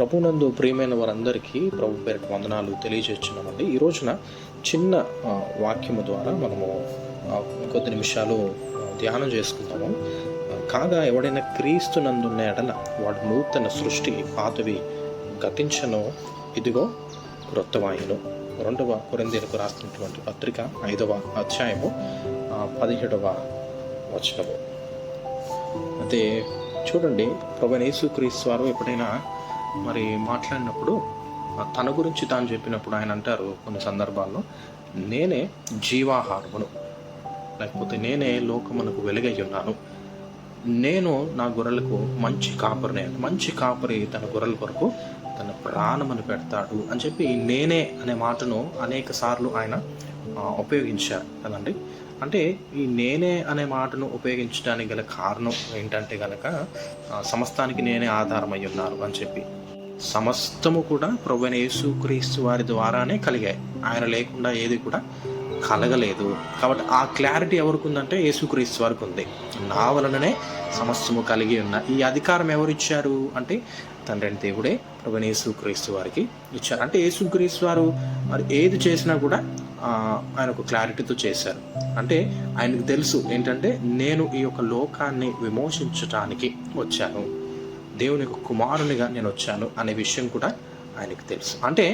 ప్రభునందు ప్రియమైన వారందరికీ ప్రభు పేరిట వందనాలు తెలియజేస్తున్నామండి. ఈ రోజున చిన్న వాక్యము ద్వారా మనము కొద్ది నిమిషాలు ధ్యానం చేసుకుందాము. కాగా ఎవడైనా క్రీస్తునందున్న ఎడల వాడు నూతన సృష్టి పాతవి గతించను. ఇదిగో క్రొత్తవాయును రెండవ కొరిందీలకు రాసినటువంటి పత్రిక ఐదవ అధ్యాయము పదిహేడవ వచనము. అయితే చూడండి ప్రభు యేసుక్రీస్తు వారు ఎప్పుడైనా మరి మాట్లాడినప్పుడు తన గురించి తాను చెప్పినప్పుడు ఆయన అంటారు కొన్ని సందర్భాల్లో నేనే జీవాహారమును లేకపోతే నేనే లోకమునకు వెలుగై ఉన్నాను నేను నా గొర్రెలకు మంచి కాపరిని మంచి కాపరి తన గొర్రెల కొరకు తన ప్రాణమును పెడతాడు అని చెప్పి నేనే అనే మాటను అనేక సార్లు ఆయన ఉపయోగించారు. కదండి అంటే ఈ నేనే అనే మాటను ఉపయోగించడానికి గల కారణం ఏంటంటే కనుక సమస్తానికి నేనే ఆధారమై ఉన్నాను అని చెప్పి. సమస్తము కూడా ప్రభువైన యేసుక్రీస్తు వారి ద్వారానే కలిగాయి. ఆయన లేకుండా ఏది కూడా కలగలేదు. కాబట్టి ఆ క్లారిటీ ఎవరికి ఉందంటే యేసుక్రీస్తు వారికి ఉంది నా వలననే సమస్తము కలిగి ఉన్న ఈ అధికారం ఎవరు ఇచ్చారు అంటే తండ్రిని దేవుడే ప్రభువైన యేసుక్రీస్తు వారికి ఇచ్చారు. అంటే యేసుక్రీస్తు వారు మరి ఏది చేసినా కూడా ఆయన ఒక క్లారిటీతో చేశారు. అంటే ఆయనకు తెలుసు ఏంటంటే నేను ఈ యొక్క లోకాన్ని విమోచించటానికి వచ్చాను. దేవుని యొక్క కుమారునిగా నేను వచ్చాను అనే విషయం కూడా ఆయనకు తెలుసు. అంటే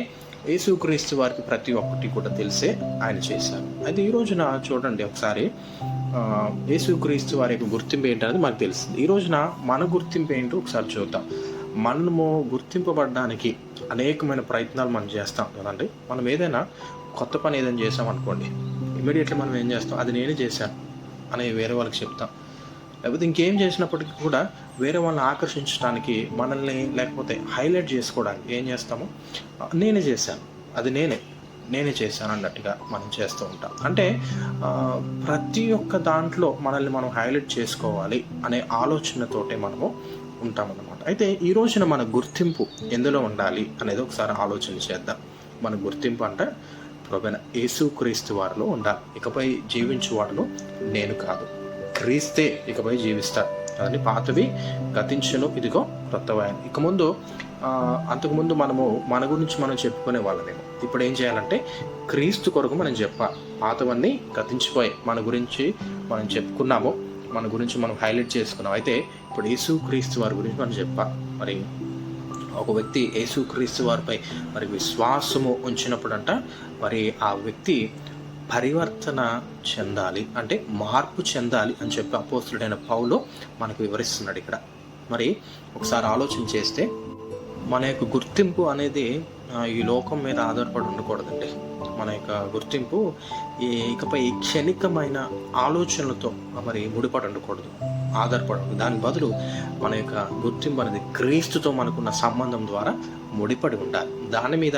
యేసుక్రీస్తు వారికి ప్రతి ఒక్కటి కూడా తెలిసే ఆయన చేశారు. అయితే ఈ రోజున చూడండి ఒకసారి యేసుక్రీస్తు వారి యొక్క గుర్తింపు ఏంటనేది మనకు తెలుస్తుంది. ఈ రోజున మన గుర్తింపు ఏంటో ఒకసారి చూద్దాం. మనము గుర్తింపబడడానికి అనేకమైన ప్రయత్నాలు మనం చేస్తాం కదండి. మనం ఏదైనా కొత్త పని ఏదైనా చేసాం అనుకోండి ఇమీడియట్లీ మనం ఏం చేస్తాం? అది నేనే చేశాను అని వేరే వాళ్ళకి చెప్తాం. లేకపోతే ఇంకేం చేసినప్పటికీ కూడా వేరే వాళ్ళని ఆకర్షించడానికి మనల్ని లేకపోతే హైలైట్ చేసుకోవడానికి ఏం చేస్తాము నేనే చేశాను. అది నేనే. నేనే చేశాను అన్నట్టుగా మనం చేస్తూ ఉంటాం. అంటే ప్రతి ఒక్క దాంట్లో మనల్ని మనం హైలైట్ చేసుకోవాలి అనే ఆలోచనతోటే మనము ఉంటామన్నమాట. అయితే ఈ రోజున మన గుర్తింపు ఎందులో ఉండాలి అనేది ఒకసారి ఆలోచన చేద్దాం. మన గుర్తింపు అంటే ప్రభువైన యేసుక్రీస్తు వారిలో ఉండాలి. ఇకపై జీవించు జీవించువాడును నేను కాదు. క్రీస్తే ఇకపై జీవిస్తారు అదని పాతవి గతించను ఇదిగో క్రొత్తవాయని. ఇక ముందు అంతకుముందు మనము మన గురించి మనం చెప్పుకునే వాళ్ళమేమో. ఇప్పుడు ఏం చేయాలంటే క్రీస్తు కొరకు మనం చెప్పాలి. పాతవన్నీ గతించిపోయాయి మన గురించి మనం చెప్పుకున్నాము. మన గురించి మనం హైలైట్ చేసుకున్నాం. అయితే ఇప్పుడు యేసు క్రీస్తు వారి గురించి మనం చెప్పాలి. మరి ఒక వ్యక్తి యేసుక్రీస్తు వారిపై మరి విశ్వాసము ఉంచినప్పుడంట మరి ఆ వ్యక్తి పరివర్తన చెందాలి అంటే మార్పు చెందాలి అని చెప్పి అపోస్తుడైన పౌలు మనకు వివరిస్తున్నాడు ఇక్కడ. మరి ఒకసారి ఆలోచన చేస్తే మన యొక్క గుర్తింపు అనేది ఈ లోకం మీద ఆధారపడి ఉండకూడదండి. మన యొక్క గుర్తింపు ఈ ఇకపై క్షణికమైన ఆలోచనలతో మరి ముడిపడి ఉండకూడదు ఆధారపడదు దాని బదులు మన యొక్క గుర్తింపు అనేది క్రీస్తుతో మనకున్న సంబంధం ద్వారా ముడిపడి ఉండాలి. దాని మీద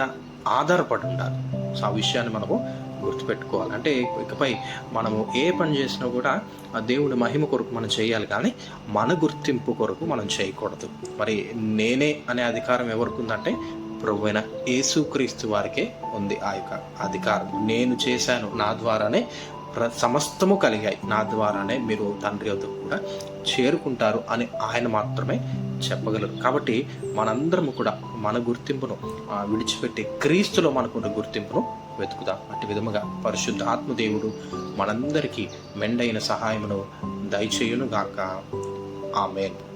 ఆధారపడి ఉండాలి. సో ఆ విషయాన్ని మనము గుర్తుపెట్టుకోవాలి. అంటే ఇకపై మనము ఏ పని చేసినా కూడా ఆ దేవుడి మహిమ కొరకు మనం చేయాలి కానీ మన గుర్తింపు కొరకు మనం చేయకూడదు. మరి నేనే అనే అధికారం ఎవరికి ఉందంటే ప్రభు అయిన యేసుక్రీస్తు వారికే ఉంది ఆ యొక్క అధికారం. నేను చేశాను నా ద్వారానే ప్ర- సమస్తము కలిగాయి. నా ద్వారానే మీరు తండ్రి వద్ద కూడా చేరుకుంటారు అని ఆయన మాత్రమే చెప్పగలరు. కాబట్టి మనందరము కూడా మన గుర్తింపును విడిచిపెట్టి క్రీస్తులో మనకున్న గుర్తింపును వెతుకుదాం అట్టి విధముగా పరిశుద్ధ ఆత్మదేవుడు మనందరికీ మెండైన సహాయమును దయచేయును గాక ఆమెన్.